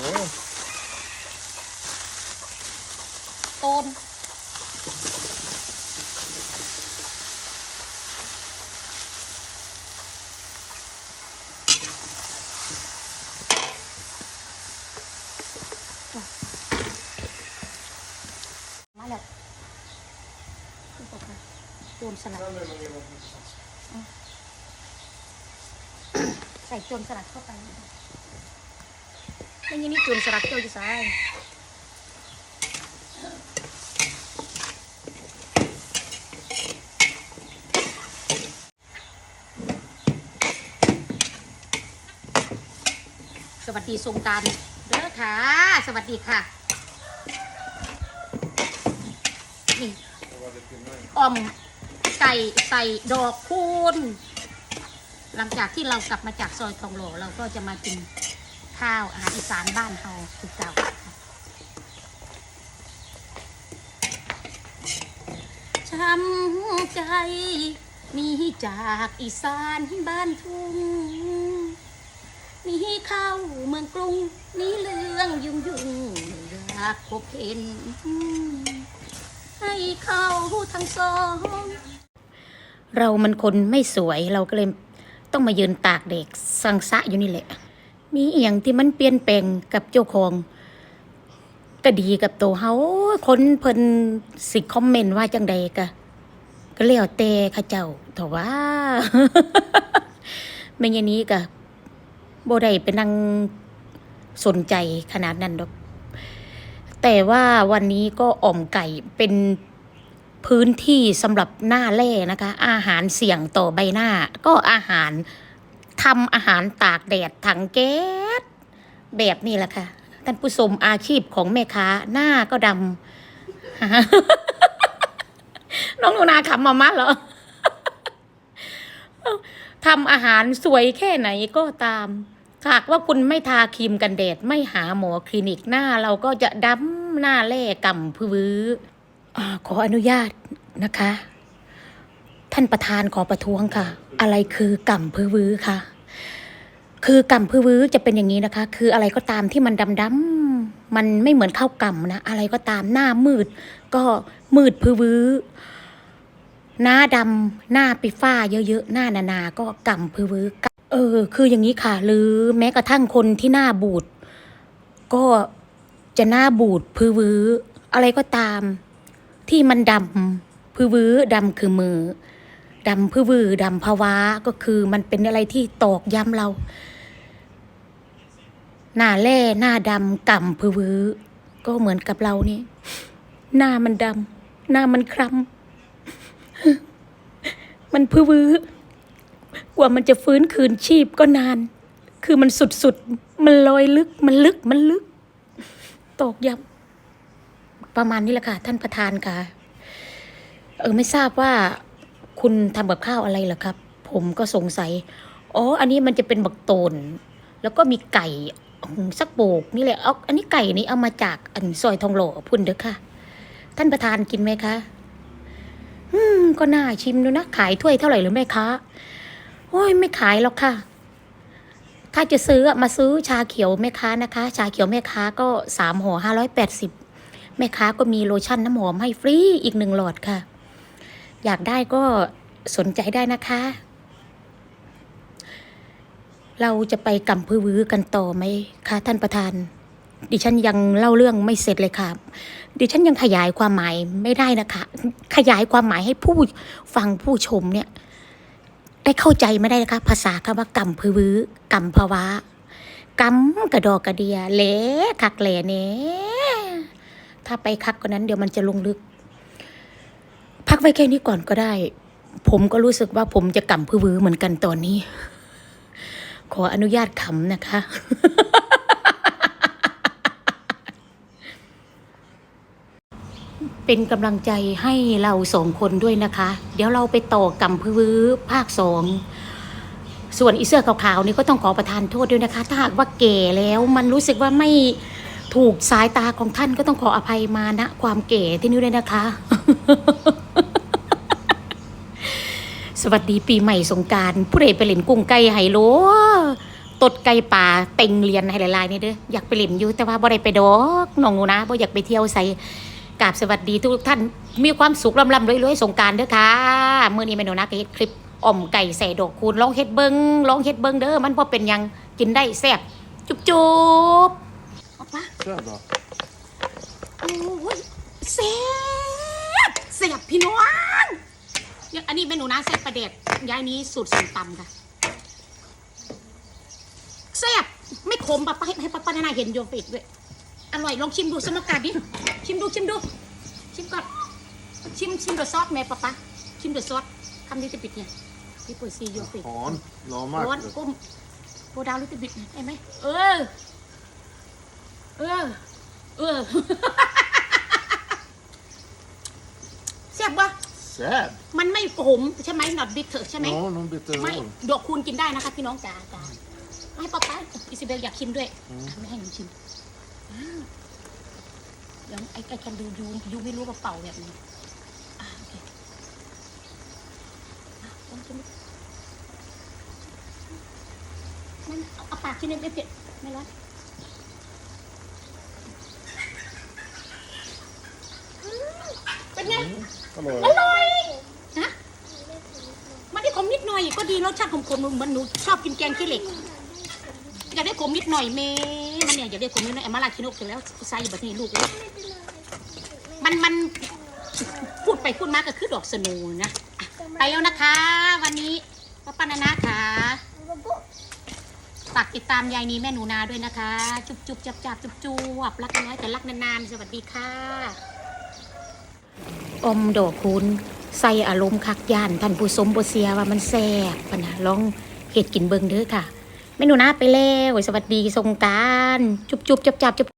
ต้นมาแล้วขึ้นตกมสลัดใส่โจรสลัดเข้าไป ไม่ยังนี่โจรสลัดเจ้าอยู่สวัสดีสงการเด้อค่ะ สวัสดีค่ะ นี่อ่อมไก่ใส่ดอกคูณหลังจากที่เรากลับมาจากซอยทองหล่อเราก็จะมากิน ข้าวอาหารอีสานบ้านเราคือเก่าช้ำใจมีจากอีสานบ้านทุ่งมีเข้าเมืองกรุงมีเรื่องยุ่งยุ่งอยากพบเห็น ให้เข้าทั้งสอง เรามันคนไม่สวยเราก็เลยต้องมายืนตากเด็กสังสะอยู่นี่แหละ มีเอียงที่มันเปลี่ยนแปลงกับเจ้าของก็ดีกับตัวเฮาคนเพิ่นสิคอมเมนต์ว่าจังใดกะก็แล้วแต่ข้าเจ้าเถอะว่าไม่อย่างนี้กะบ่ได้ไปนั่งสนใจขนาดนั้นดอก แต่ว่าวันนี้ก็อ่อมไก่เป็นพื้นที่สำหรับหน้าแร่นะคะ อาหารเสี่ยงต่อใบหน้าก็อาหาร ทำอาหารตากแดดถังแก๊สแบบนี้แหละค่ะ ท่านผู้ชมอาชีพของแม่ค้าหน้าก็ดำน้องหนูนาขำมามาเหรอทำอาหารสวยแค่ไหนก็ตามหากว่าคุณไม่ทาครีมกันแดด ไม่หาหมอคลินิกหน้า เราก็จะดำหน้าแร่กำพื้ออขออนุญาตนะคะ ท่านประธานขอประท้วงค่ะ อะไรคือกำพื้อค่ะ คือกำพื้อจะเป็นอย่างนี้นะคะ คืออะไรก็ตามที่มันดำดำมันไม่เหมือนข้าวกำนะ อะไรก็ตามหน้ามืด ก็มืดพื้อหน้าดำหน้าปิฟ้าเยอะๆหน้านานาๆก็กำพื้อเออ คืออย่างนี้ค่ะ หรือแม้กระทั่งคนที่หน้าบูดก็จะหน้าบูดพื้ออะไรก็ตาม ที่มันดำพื้อดำคือมือ ดำพื้อดำภาวะก็คือมันเป็นอะไรที่ตอกย้ำเรา หน้าแร่หน้าดำก่ำพื้อก็เหมือนกับเรานี่ หน้ามันดำหน้ามันคล้ำมันพื้อกว่ามันจะฟื้นคืนชีพก็นาน คือมันสุดๆ มันลอยลึก มันลึกมันลึก ตอกย้ำประมาณนี้แหละค่ะ ท่านประธานค่ะ เออไม่ทราบว่า คุณทำกับข้าวอะไรเหรอครับ ผมก็สงสัย อ๋อ อันนี้มันจะเป็นบักโตน แล้วก็มีไก่สักโบกนี่แหละเอาอันนี้ไก่นี้เอามาจากอันซอยทองหล่อพุ่นเด้อค่ะ ท่านประธานกินไหมคะ อืม ก็น่าชิมดูนะ ขายถ้วยเท่าไหร่หรือแม่ค้าโอ้ยไม่ขายหรอกค่ะ ถ้าจะซื้อมาซื้อชาเขียวแม่ค้านะคะ ชาเขียวแม่ค้าก็สามห่อห้าร้อยแปดสิบแม่ค้าก็มีโลชั่นน้ำหอมให้ฟรีอีกหนึ่งหลอดค่ะ อยากได้ก็สนใจได้นะคะ เราจะไปกำพือวือกันต่อไหมคะท่านประธาน ดิฉันยังเล่าเรื่องไม่เสร็จเลยค่ะ ดิฉันยังขยายความหมายไม่ได้นะคะ ขยายความหมายให้ผู้ฟังผู้ชมเนี่ย ได้เข้าใจไม่ได้นะคะ ภาษาคำว่ากำพือวือกำภาวะกำกระดอกกระเดียแหลคักแหลเน่ถ้าไปคักกว่านั้นเดี๋ยวมันจะลงลึก พักไว้แค่นี้ก่อนก็ได้ ผมก็รู้สึกว่าผมจะกำพือวือเหมือนกันตอนนี้ ขออนุญาตขำนะคะ เป็นกำลังใจให้เราสองคนด้วยนะคะ เดี๋ยวเราไปต่อกำพื้อภาคสองส่วนอีเสื้อขาวๆนี่ก็ต้องขอประทานโทษด้วยนะคะ ถ้าหากว่าแก่แล้วมันรู้สึกว่าไม่ถูกสายตาของท่านก็ต้องขออภัยมาณความเก๋ที่นี่ด้วยนะคะ สวัสดีปีใหม่สงกรารผู้ใดไปเล่นกุ้งไก่ไฮโลตดไก่ป่าเต็งเรียนให้หลายๆนี่เด้ออยากไปเล่นอยู่แต่ว่าบ่ได้ไปดอกน้องหนูนะบ่อยากไปเที่ยวใส่กราบสวัสดีทุกท่านมีความสุขลำลำรวยๆสงกรารเด้อค่ะมื้อนี้แม่หนูนะก็เฮ็ดคลิปอ่อมไก่ใส่ดอกคูณลองเฮ็ดเบิ่งลองเฮ็ดเบิ่งเด้อมันบ่เป็นหยังกินได้แซ่บจุ๊บๆเอาปะ Kör då. โอ้ยแซ่บแซ่บพี่น้องเนี่ย อันนี้เมนูนะแซ่บประเด็ดย้ายนี้สูตรส้มตำค่ะแซ่บไม่ขมปะปะให้ให้ป้าป้านานาเห็นโยมอีกด้วยอร่อยลองชิมดูสมการดิชิมดูชิมดู ชิมก่อนชิมชิมเดอะซอสแม่ป้าป้าชิมเดอะซอสคำนี้จะปิดเนี่ยพี่ปุ๋ยซีโยมอีก Han, la ร้อน märke ก้มโบดาวลิตบิดเห็นไหมเออเออเออแซ่บวะ Säd? มันไม่ขมใช่ไหม not bitter ใช่ไหม Ja, någon bitter ไม่ roll. ดอกคูณกินได้นะคะพี่น้องจ๋าจ๋าให้ป๊าป๊าอิซาเบลอยากชิมด้วยอืมอะไม่ให้หนูชิมอ้าวเดี๋ยวไอ้ไอ้กันดูยูยูไม่รู้ว่าเป่าแบบนี้อะโอเคอะลองชิมดูมันเอาเอาปากชิ้นนึงไม่เผ็ดไม่ร้อนอืมเป็นไง Hallå. อร่อยฮะ มันได้ขมนิดหน่อยก็ดีรสชาติขมๆเหมือนหนูชอบกินแกงขี้เหล็กอยากได้ขมนิดหน่อยเมมันเนี่ยอยากได้ขมนิดหน่อยเอมาลาคิโนกถึงแล้วใส่แบบนี้ลูกเลยมันมันพูดไปพูดมาก็คือดอกสนูนะไปแล้วนะคะ วันนี้ป้าป้านานาค่ะฝากติดตามยายนีแม่หนูนาด้วยนะคะ จุบจุบจับจับจุบจุบรักน้อยแต่รักนานๆสวัสดีค่ะ อมดอกคูณ ใส่อารมณ์คักย่านท่านผู้สมบเสียว่ามันแซ่บปนะลองเห็ดกินเบิ่งเด้อค่ะแม่หนูนาไปแล้วสวัสดีทรงการ จุบจุบจับจับจุบ